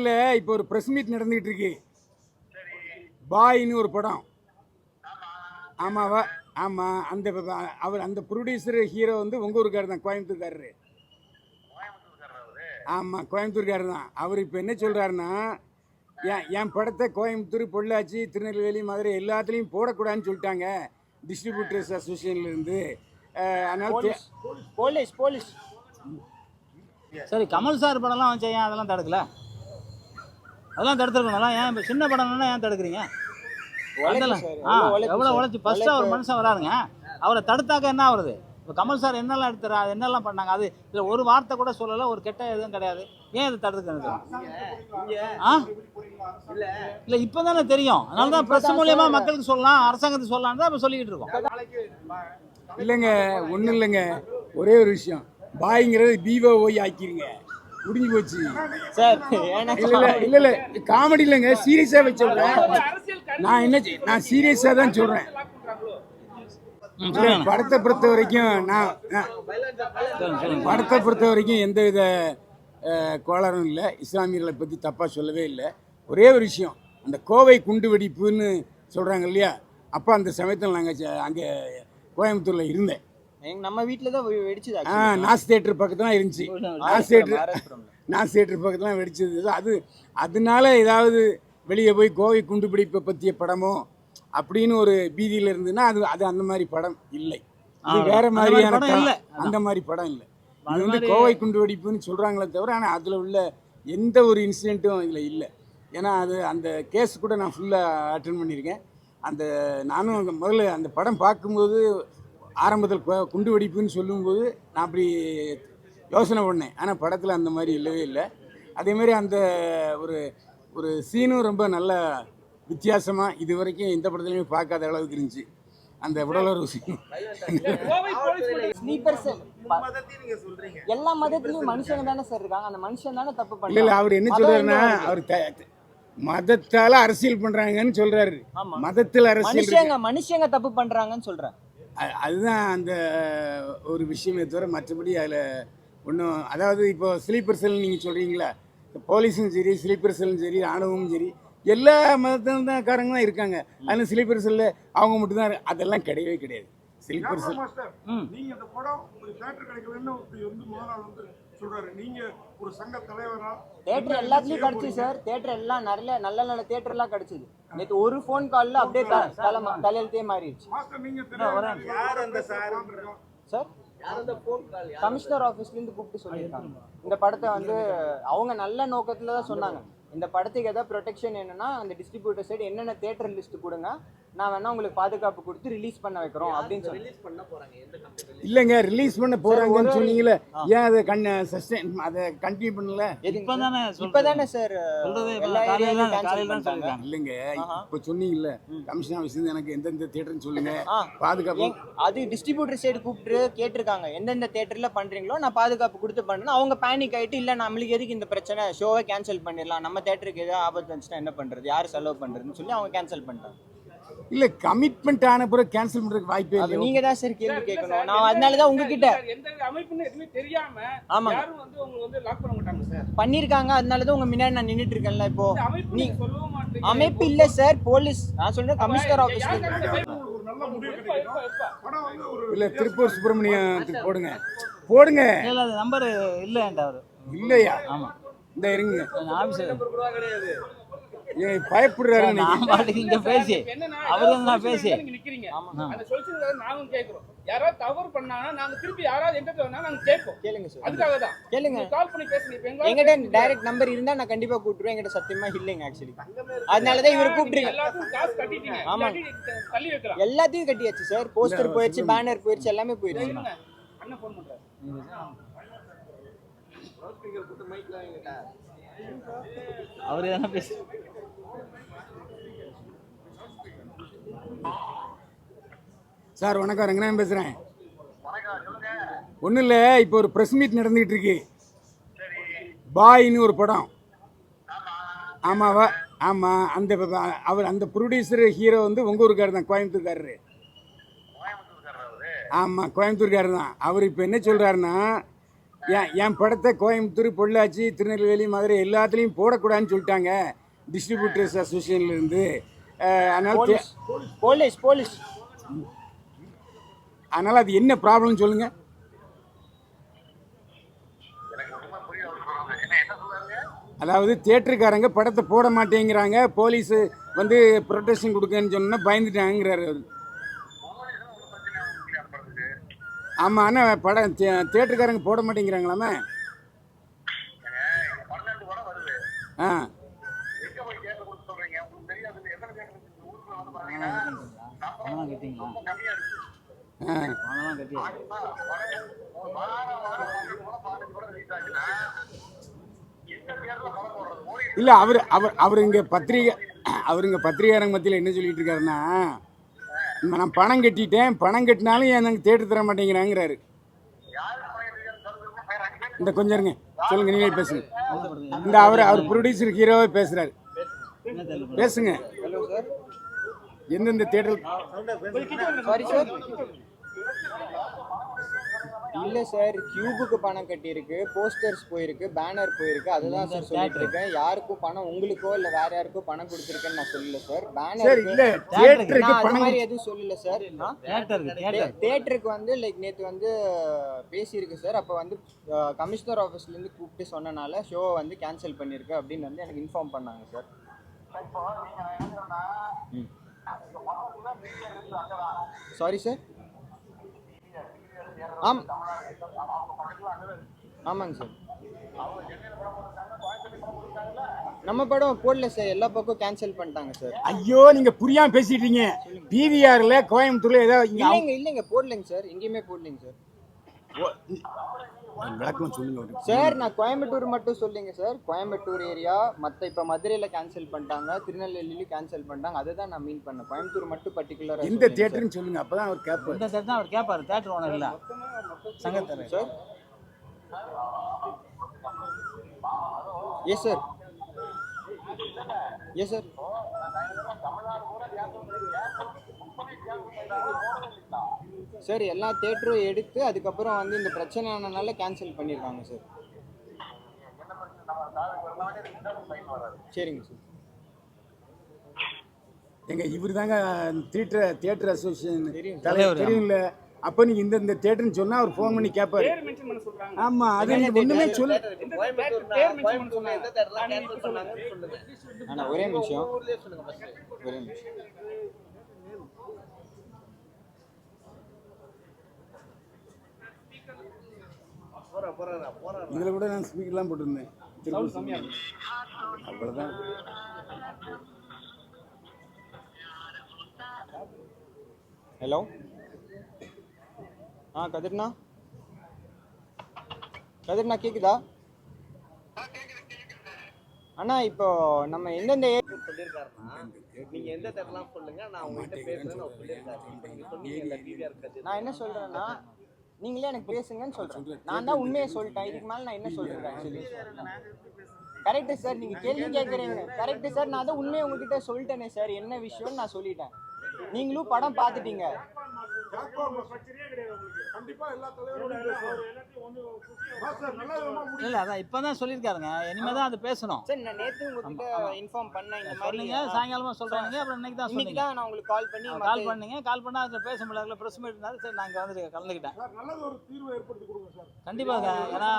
இல்லை இப்போ ஒரு ப்ரெஸ் மீட் நடந்துகிட்டு இருக்கு. பாய்னு ஒரு படம். ஆமாவா? ஆமாம் அந்த அவர் அந்த ப்ரொடியூசர் ஹீரோ வந்து உங்கள் ஊருக்காரர் தான் கோயம்புத்தூர்காரரு. ஆமாம் கோயம்புத்தூர்காரர் தான். அவர் இப்போ என்ன சொல்கிறாருன்னா என் என் படத்தை கோயம்புத்தூர் பொள்ளாச்சி திருநெல்வேலி மதுரை எல்லாத்துலேயும் போடக்கூடாதுன்னு சொல்லிட்டாங்க டிஸ்ட்ரிபியூட்டர்ஸ் அசோசியேஷன்லேருந்து அதனால் போலீஸ் போலீஸ். சரி கமல் சார் படம்லாம் வச்சு ஏன் அதெல்லாம் தடுக்கல? அதெல்லாம் தடுத்துருக்கணும். ஏன் இப்போ சின்ன படம்னா ஏன் தடுக்கிறீங்க? அதெல்லாம் ஆ எவ்வளோ உழைச்சி ஃபஸ்ட்டு ஒரு மனுஷன் வராருங்க. அவரை தடுத்தாக்க என்ன ஆகுறது? இப்போ கமல் சார் என்னெல்லாம் எடுத்துறா அது என்னெல்லாம் பண்ணாங்க? அது இதில் ஒரு வார்த்தை கூட சொல்லலை ஒரு கெட்ட எதுவும் கிடையாது. ஏன் இது தடுக்கிறது ஆ? இல்லை இப்போ தானே தெரியும். அதனால தான் ப்ரெஸ் மூலியமா மக்களுக்கு சொல்லலாம் அரசாங்கத்துக்கு சொல்லலாம் தான் இப்போ சொல்லிக்கிட்டு இருக்கோம். இல்லைங்க ஒன்றும் இல்லைங்க. ஒரே ஒரு விஷயம். பாய்ங்கிறது பிஓஒய் ஆக்கிருங்க. முடிஞ்சு போச்சு. சார் இல்ல இல்ல இல்ல காமெடி இல்லைங்க சீரியஸா வச்சிருக்கேன் நான் என்ன நான் சீரியஸா தான் சொல்றேன். படத்தை பொறுத்த வரைக்கும் நான் படத்தை பொறுத்த வரைக்கும் எந்த வித கோளாறும் இல்லை. இஸ்லாமியர்களை பற்றி தப்பாக சொல்லவே இல்லை. ஒரே ஒரு விஷயம் அந்த கோவை குண்டு வெடிப்புன்னு சொல்கிறாங்க இல்லையா? அப்போ அந்த சமயத்தில் நாங்கள் அங்கே கோயம்புத்தூரில் இருந்தேன். நம்ம வீட்ல தான் வெடிச்சது ஆ. நாஸ் தேட்டர் பக்கத்துல தான் இருந்துச்சு. நாஸ் தேட்டர். நாஸ் தேட்டர் பக்கத்துல தான் வெடிச்சது. அது அதனால ஏதாவது வெளியே போய் கோவை குண்டுபிடிப்பை பற்றிய படமோ அப்படின்னு ஒரு பீதியில் இருந்ததுன்னா அது அது அந்த மாதிரி படம் இல்லை. இது வேற மாதிரியான படம் இல்ல. அந்த மாதிரி படம் இல்லை. அது இது வந்து கோவை குண்டுவெடிப்புன்னு சொல்கிறாங்களே தவிர ஆனால் அதில் உள்ள எந்த ஒரு இன்சிடெண்ட்டும் இதில் இல்லை. ஏன்னா அது அந்த கேஸ் கூட நான் ஃபுல்லாக அட்டன் பண்ணியிருக்கேன். அந்த நானும் முதல்ல அந்த படம் பார்க்கும்போது ஆரம்பத்தில் குண்டு வெடிப்புன்னு சொல்லும்போது நான் அப்படி யோசனை பண்ணேன். ஆனால் படத்தில் அந்த மாதிரி இல்லவே இல்லை. அதே மாதிரி அந்த ஒரு ஒரு சீனும் ரொம்ப நல்ல வித்தியாசமாக இது வரைக்கும் எந்த படத்துலையுமே பார்க்காத அளவுக்கு இருந்துச்சு. அந்த உடலுறவு சீன் எல்லா மதத்திலயும் மனுஷங்க தானே சார் இருக்காங்க. அந்த மனுஷன் தானே தப்பு இல்ல இல்ல அவர் என்ன சொல்றாருன்னா? அவர் மதத்தால அரசியல் பண்றாங்கன்னு சொல்றாரு. மதத்தில் அரசியல். மனுஷங்க மனுஷங்க தப்பு பண்றாங்கன்னு சொல்றேன் அ- அதுதான் அந்த ஒரு விஷயமே தவிர மற்றபடி அதில் ஒன்றும் அதாவது இப்போ ஸ்லீப்பர் செல் நீங்கள் சொல்கிறீங்களா போலீஸும் சரி ஸ்லீப்பர் செல்லும் சரி ஆணவமும் சரி எல்லா மதத்திலும் காரங்க தான் இருக்காங்க. அதில் ஸ்லீப்பர் செல்லில் அவங்க மட்டும்தான் அதெல்லாம் கிடையவே கிடையாது. ஸ்லீப்பர் செல் மாஸ்டர் ம். நீங்க இந்த படம் ஒரு தேட்டர் கிடைக்கலன்னு வந்து முதல் நாள் வந்து சொல்றாரு. நீங்க ஒரு சங்க தலைவரா தேட்டர் எல்லாத்துலயும் கிடைச்சு சார். தேட்டர் எல்லாம் நல்ல நல்ல நல்ல தேட்டர் எல்லாம் கிடைச்சது. நேத்து ஒரு ஃபோன் கால்ல அப்படியே தலையெழுத்தே மாறிடுச்சு. மாஸ்டர் நீங்க தெரியும் யார் அந்த சார் சார்? கமிஷனர் ஆஃபீஸ்ல இருந்து கூப்பிட்டு சொல்லியிருக்காங்க. இந்த படத்தை வந்து அவங்க நல்ல நோக்கத்துல தான் சொன்னாங்க. இந்த படத்துக்கு ஏதாவது ப்ரொடெக்ஷன் என்னன்னா அந்த டிஸ்ட்ரிபியூட்டர் சைடு என்னென்ன தேட்டர் லிஸ்ட் கொடுங்க. நான் வேணா உங்களுக்கு பாதுகாப்பு கொடுத்து ரிலீஸ் பண்ண வைக்கிறோம் அப்படின்னு சொல்லி. இல்லைங்க ரிலீஸ் பண்ண போகிறாங்கன்னு சொன்னீங்களே. ஏன் அதை கண் சஸ்டெயின் அதை கண்டினியூ பண்ணல? இப்போ தானே இப்பதானே சார் இல்லைங்க. இப்போ சொன்னீங்கல்ல கமிஷன் ஆஃபீஸ் எனக்கு எந்தெந்த தேட்டர்னு சொல்லுங்க. பாதுகாப்பு. அது டிஸ்ட்ரிபியூட்டர் சைடு கூப்பிட்டு கேட்டிருக்காங்க எந்தெந்த தேட்டர்ல பண்றீங்களோ நான் பாதுகாப்பு கொடுத்து பண்றேன் அவங்க பேனிக் ஆயிட்டு இல்ல நம்மளுக்கு எதுக்கு இந்த பிரச்சனை? ஷோவை கேன்சல் பண்ணிடலாம். நம்ம தேட்டருக்கு ஏதாவது ஆபத்து வந்துச்சுன்னா என்ன பண்றது? யார் செலவு பண்றதுன்னு சொல்லி அவங்க கேன்சல் பண்றாங்க. இல்ல கமிட்மெண்ட் ஆன பிறகு கேன்சல் பண்றதுக்கு வாய்ப்பே இல்லை நீங்க தான் சார் கேள்வி கேட்கணும். நான் அதனால தான் உங்ககிட்ட எந்த அமைப்புன்னு எதுவுமே தெரியாம. யாரும் வந்து உங்களுக்கு வந்து லாக் பண்ண மாட்டாங்க சார். பண்ணிருக்காங்க அதனால தான் உங்க முன்னாடி நான் நின்னுட்டு இருக்கேன்ல இப்போ. நீ நீங்க சொல்லவும் மாட்டீங்க. அமைப்பு இல்ல சார் போலீஸ். நான் சொல்றேன் கமிஷனர் ஆபீஸ்ல இல்ல திருப்பூர் சுப்பிரமணியத்துக்கு போடுங்க. போடுங்க. இல்லை நம்பர் இல்லைன்ட்டு அவர் இல்லையா? ஆமாம் இந்த இருங்க. ஆஃபீஸர் பயப்படுறாரு நான்? பாட்டுக்கு இங்கே பேசி. நான் பேசி. நிக்கிறீங்க. அந்த நாங்களும் கேட்கிறோம். யாராவது தவறு பண்ணாங்கன்னா நாங்க திருப்பி யாராவது எங்கிட்ட வேணா நாங்க கேட்போம். கேளுங்க சார். அதுக்காக தான் கேளுங்க கால் பண்ணி பேசுங்க. இப்ப எங்களால எங்கிட்ட டைரக்ட் நம்பர் இருந்தா நான் கண்டிப்பா கூப்பிட்டுருவேன். எங்கிட்ட சத்தியமா இல்லைங்க ஆக்சுவலி அதனால தான் இவர் கூப்பிட்டுருங்க. எல்லாத்துக்கும் காசு கட்டிட்டீங்க. ஆமா. இல்லாட்டி தள்ளி வைக்கலாம். எல்லாத்தையும் கட்டியாச்சு சார். போஸ்டர் போயிடுச்சு பேனர் போயிடுச்சு எல்லாமே போயிடுச்சு. அண்ணன் பண்றாரு. அவர் எதனா பேசி சார் வணக்கம். ரங்கநாதன் பேசுறேன். ஒன்றும் இல்லை இப்போ ஒரு ப்ரெஸ் மீட் நடந்துகிட்டு இருக்கு. பாய்னு ஒரு படம். ஆமாவா ஆமாம் அந்த அவர் அந்த ப்ரொடியூசர் ஹீரோ வந்து உங்கள் ஊருக்காரர் தான் கோயம்புத்தூர்காரரு. ஆமாம் கோயம்புத்தூர்காரர் தான். அவர் இப்போ என்ன சொல்கிறாருன்னா என் என் படத்தை கோயம்புத்தூர் பொள்ளாச்சி திருநெல்வேலி மதுரை எல்லாத்துலேயும் போடக்கூடாதுன்னு சொல்லிட்டாங்க டிஸ்ட்ரிபியூட்டர்ஸ் அசோசியேஷன்லேருந்து அதனால் போலீஸ் போலீஸ் அதனால் அது என்ன ப்ராப்ளம் சொல்லுங்கள் அதாவது தியேட்டருக்காரங்க படத்தை போட மாட்டேங்கிறாங்க போலீஸ் வந்து ப்ரொடெக்ஷன் கொடுக்கன்னு சொன்னா பயந்துட்டாங்கிறாரு அவரு. ஆமாம் ஆனால் படம் தே- தியேட்டருக்காரங்க போட மாட்டேங்கிறாங்களாமே ஆ இல்லை அவர் அவர் அவர் இங்கே பத்திரிகை அவர் இங்கே பத்திரிகையாரங்க மத்தியில் என்ன சொல்லிட்டு இருக்காருன்னா நான் பணம் கட்டிட்டேன். பணம் கட்டினாலும் எனக்கு தேட்டர் தர மாட்டேங்கிறாங்கிறாரு. இந்த கொஞ்சம் இருங்க. சொல்லுங்க நீங்களே பேசுங்க. இந்த அவர் அவர் ப்ரொடியூசர் ஹீரோவே பேசுறாரு. பேசுங்க. எந்தெந்த தேட்டர் சார் இல்ல சார் கியூபுக்கு பணம் கட்டியிருக்கு போஸ்டர்ஸ் போயிருக்கு பேனர் போயிருக்கு அதுதான் சார் சொல்லிட்டு இருக்கேன். யாருக்கும் பணம் உங்களுக்கோ இல்ல வேற யாருக்கோ பணம் கொடுத்துருக்கேன்னு நான் சொல்லல சார். சார் பேனர் இல்ல பணம் மாதிரி எதுவும் சொல்லல சார். தேட்டருக்கு தேட்டர் தேட்டருக்கு வந்து லைக் நேற்று வந்து பேசியிருக்கு சார். அப்போ வந்து கமிஷனர் ஆஃபீஸ்லேருந்து கூப்பிட்டு சொன்னனால ஷோவை வந்து கேன்சல் பண்ணியிருக்கு அப்படின்னு வந்து எனக்கு இன்ஃபார்ம் பண்ணாங்க சார். சாரி சார் ஆம். ஆமாங்க சார். நம்ம படம் போடல சார். எல்லா பக்கம் கேன்சல் பண்ணிட்டாங்க சார். ஐயோ நீங்க புரியாம பேசிட்டீங்க. பிவிஆர்ல கோயம்புத்தூர்ல ஏதோ இல்லைங்க இல்லைங்க. போடலைங்க சார். எங்கேயுமே போடலைங்க சார். விளக்கம் சொல்லுங்க. சார் நான் கோயம்புத்தூர் மட்டும் சொல்லிங்க சார். கோயம்புத்தூர் ஏரியா மற்ற இப்போ மதுரையில் கேன்சல் பண்ணிட்டாங்க. திருநெல்வேலியிலும் கேன்சல் பண்ணிட்டாங்க. அதை தான் நான் மீன் பண்ணேன். கோயம்புத்தூர் மட்டும் பர்டிகுலராக எந்த தேட்டர்னு சொல்லுங்க அப்பதான் அவர் கேட்பாரு இந்த தேட்டர் தான் அவர் கேட்பாரு தேட்டர் ஓனர் இல்ல. சங்கத்தர் sir yes sir yes sir sir எல்லா தேட்டரும் எடுத்து அதுக்கப்புறம் வந்து இந்த பிரச்சனை ஆனனால கேன்சல் பண்ணியிருக்காங்க சார் சரிங்க சார் எங்க இவர் தாங்க தியேட்டர் தியேட்டர் அசோசியேஷன் தலைவர். தெரியும்ல? அப்ப நீங்க இந்த இந்த தேட்டர்னு சொன்னா அவர் ஃபோன் பண்ணி கேட்பாரு பேர் மென்ஷன் பண்ண சொல்றாங்க. ஆமா அது எனக்கு ஒண்ணுமே சொல்ல. அண்ணா ஒரே நிமிஷம். ஒரே நிமிஷம். இதுல கூட நான் ஸ்பீக்கர்லாம் போட்டிருந்தேன். திருப்பூர் அவ்வளவுதான். ஹலோ ஆ கதிர்ண்ணா கதிர்ண்ணா கேக்குதா? அண்ணா இப்போ நம்ம எந்தெந்த சொல்லியிருக்காருன்னா நீங்க எந்த சொல்லுங்க நான் உங்ககிட்ட பேசுறேன்னு சொல்லியிருக்காரு நான் என்ன சொல்றேன்னா நீங்களே எனக்கு பேசுங்கன்னு சொல்றேன். நான் தான் உண்மையை சொல்லிட்டேன். இதுக்கு மேல நான் என்ன சொல்றேன் ஆக்சுவலி கரெக்ட் சார் நீங்க கேள்வி கேட்குறீங்க. கரெக்ட் சார் நான் தான் உண்மையை உங்ககிட்ட சொல்லிட்டேனே சார் என்ன விஷயம்னு நான் சொல்லிட்டேன். நீங்களும் படம் பார்த்துட்டீங்க. இல்ல அதான் இப்பதான் சொல்லியிருக்காருங்க. இனிமே தான் அது பேசணும். சார் நான் நேத்து இன்ஃபார்ம் பண்ணேன் இந்த மாதிரி. சொன்னீங்க சாயங்காலமா சொல்றாங்க அப்புறம் இன்னைக்கு தான் சொன்னீங்க. தான் நான் உங்களுக்கு கால் பண்ணி கால் பண்ணீங்க. கால் பண்ணா அதுல பேச முடியல பிரஸ் மீட் இருந்தாலும் சரி நாங்க வந்து கலந்துக்கிட்டேன். சார் நல்லது ஒரு தீர்வு ஏற்படுத்தி கொடுங்க சார். கண்டிப்பாக ஏன்னா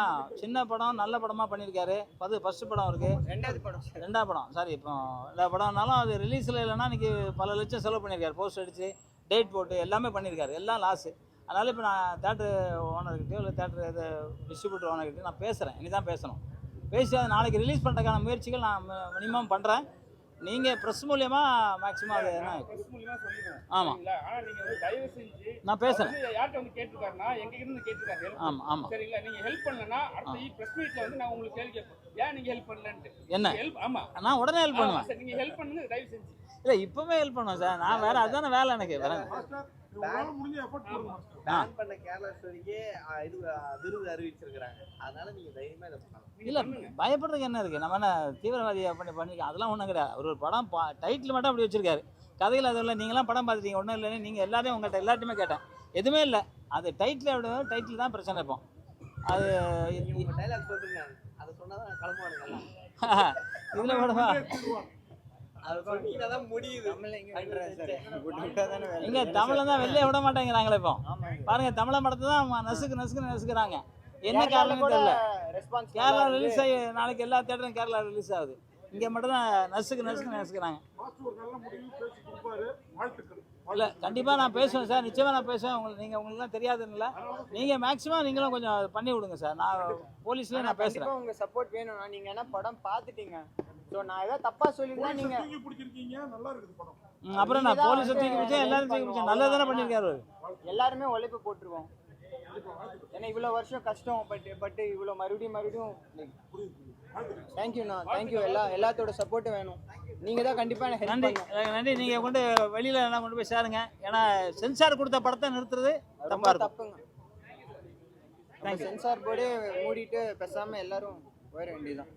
சின்ன படம் நல்ல படமா பண்ணியிருக்காரு. அது ஃபர்ஸ்ட் படம் இருக்கு ரெண்டாவது படம் சார். ரெண்டாவது படம். சாரி இப்போ எல்லா படம்னாலும் அது ரிலீஸில் இல்லைன்னா இன்னைக்கு பல லட்சம் செலவு பண்ணியிருக்காரு. போஸ்ட் அடிச்சு. டேட் போட்டு எல்லாமே பண்ணியிருக்காரு. எல்லாம் லாஸு அதனால இப்போ நான் தேட்டர் ஓனர்கிட்டயோ இல்லை தேட்டர் இது டிஸ்ட்ரிபியூட்டர் ஓனர்கிட்டயோ நான் பேசுகிறேன் இனி தான் பேசணும். பேசி அதை நாளைக்கு ரிலீஸ் பண்ணுறதுக்கான முயற்சிகள் நான் மினிமம் பண்ணுறேன் நீங்கள் ப்ரெஸ் மூலியமா மேக்ஸிமம் அது என்ன press மூலியமா சொல்லிடுவோம். ஆமா. சரிங்களா? ஆனா நீங்க வந்து தயவு செஞ்சு நான் பேசுகிறேன் யார்கிட்ட வந்து கேட்டிருக்காருன்னா எங்க இருந்து கேட்டிருக்காரு. ஆமாம் ஆமாம் சரிங்களா? நீங்க ஹெல்ப் பண்ணலன்னா அடுத்த பிரஸ் மீட்ல வந்து நான் உங்களுக்கு கேள்வி கேட்போம் ஏன் நீங்க ஹெல்ப் பண்ணலன்ட்டு? என்ன? ஹெல்ப் ஆமா. நான் உடனே ஹெல்ப் பண்ணுவேன். சரி, நீங்க ஹெல்ப் பண்ணுங்க தயவு செஞ்சு. இல்லை இப்போவே ஹெல்ப் பண்ணுவேன் சார். நான் வேறு அதுதானே வேலை எனக்கு. வேற பேன் பண்ண கேரளா ஸ்டோரிக்கே இது அஹ், விருது அறிவிச்சிருக்கிறாங்க. அதனால நீங்க தைரியமா இதை பண்ணலாம். இல்லை பயப்படுறதுக்கு என்ன இருக்குது நம்ம என்ன தீவிரவாதியை பண்ணி பண்ணிருக்கோம் அதெல்லாம் ஒன்றும் கிடையாது. அவர் ஒரு படம் பா டைட்டில் மட்டும் அப்படி வச்சிருக்காரு. கதையில் அது இல்லை நீங்களாம் படம் பார்த்துட்டீங்க. ஒன்றும் இல்லைன்னு நீங்கள் எல்லாத்தையும் உங்கள்கிட்ட எல்லாத்தையுமே கேட்டேன். எதுவுமே இல்லை. அது டைட்டில் அப்படி டைட்டில் தான் பிரச்சனை இப்போ. அது டைலாக் சொல்லுங்க அதை சொன்னாதான் கிளம்புவானுங்க எல்லாம் இதில் விடவா? எங்க தமிழை தான் வெளியே விட மாட்டேங்கிறாங்களே இப்போ. பாருங்க தமிழ படத்தை தான் நசுக்கு நசுக்கு நசுக்குறாங்க. என்ன காரணம் தெரியல. ரெஸ்பான்ஸ் கேரளா ரிலீஸ் ஆகி நாளைக்கு எல்லா தேட்டரும் கேரளா ரிலீஸ் ஆகுது. இங்கே மட்டும் தான் நசுக்கு நசுக்கு நசுக்குறாங்க. இல்லை கண்டிப்பாக நான் பேசுவேன் சார். நிச்சயமாக நான் பேசுவேன். உங்களுக்கு நீங்கள் உங்களுக்குலாம் தெரியாதுன்னு நீங்கள் மேக்ஸிமம் நீங்களும் கொஞ்சம் பண்ணி விடுங்க சார். நான் போலீஸ்லேயே நான் பேசுகிறேன் கண்டிப்பா உங்க சப்போர்ட் வேணும்னா நீங்க என்ன படம் பார்த்துட்டீங்க? ஸோ நான் ஏதாவது தப்பா சொல்லியிருந்தா நீங்க தூக்கி பிடிச்சிருக்கீங்க நல்லா இருக்குது படம். ம், அப்புறம் நான் போலீஸை தூக்கி பிடிச்சேன் எல்லாரும் தூக்கி பிடிச்சேன் நல்லது தானே பண்ணியிருக்காரு. எல்லாருமே உழைப்பு போட்டிருக்கோம் ஏன்னா இவ்வளோ வருஷம் கஷ்டம் பட்டு பட்டு இவ்வளோ மறுபடியும் மறுபடியும் தேங்க்யூண்ணா தேங்க்யூ எல்லா எல்லாத்தோட சப்போர்ட்டும் வேணும். நீங்கள் தான் கண்டிப்பாக எனக்கு ஹெல்ப் நன்றி. நன்றி. நீங்கள் கொண்டு வெளியில் என்ன கொண்டு போய் சேருங்க. ஏன்னா சென்சார் கொடுத்த படத்தை நிறுத்துறது தப்பாக தப்புங்க. சென்சார் போர்டே மூடிட்டு பேசாமல் எல்லாரும் போயிட வேண்டியதுதான்.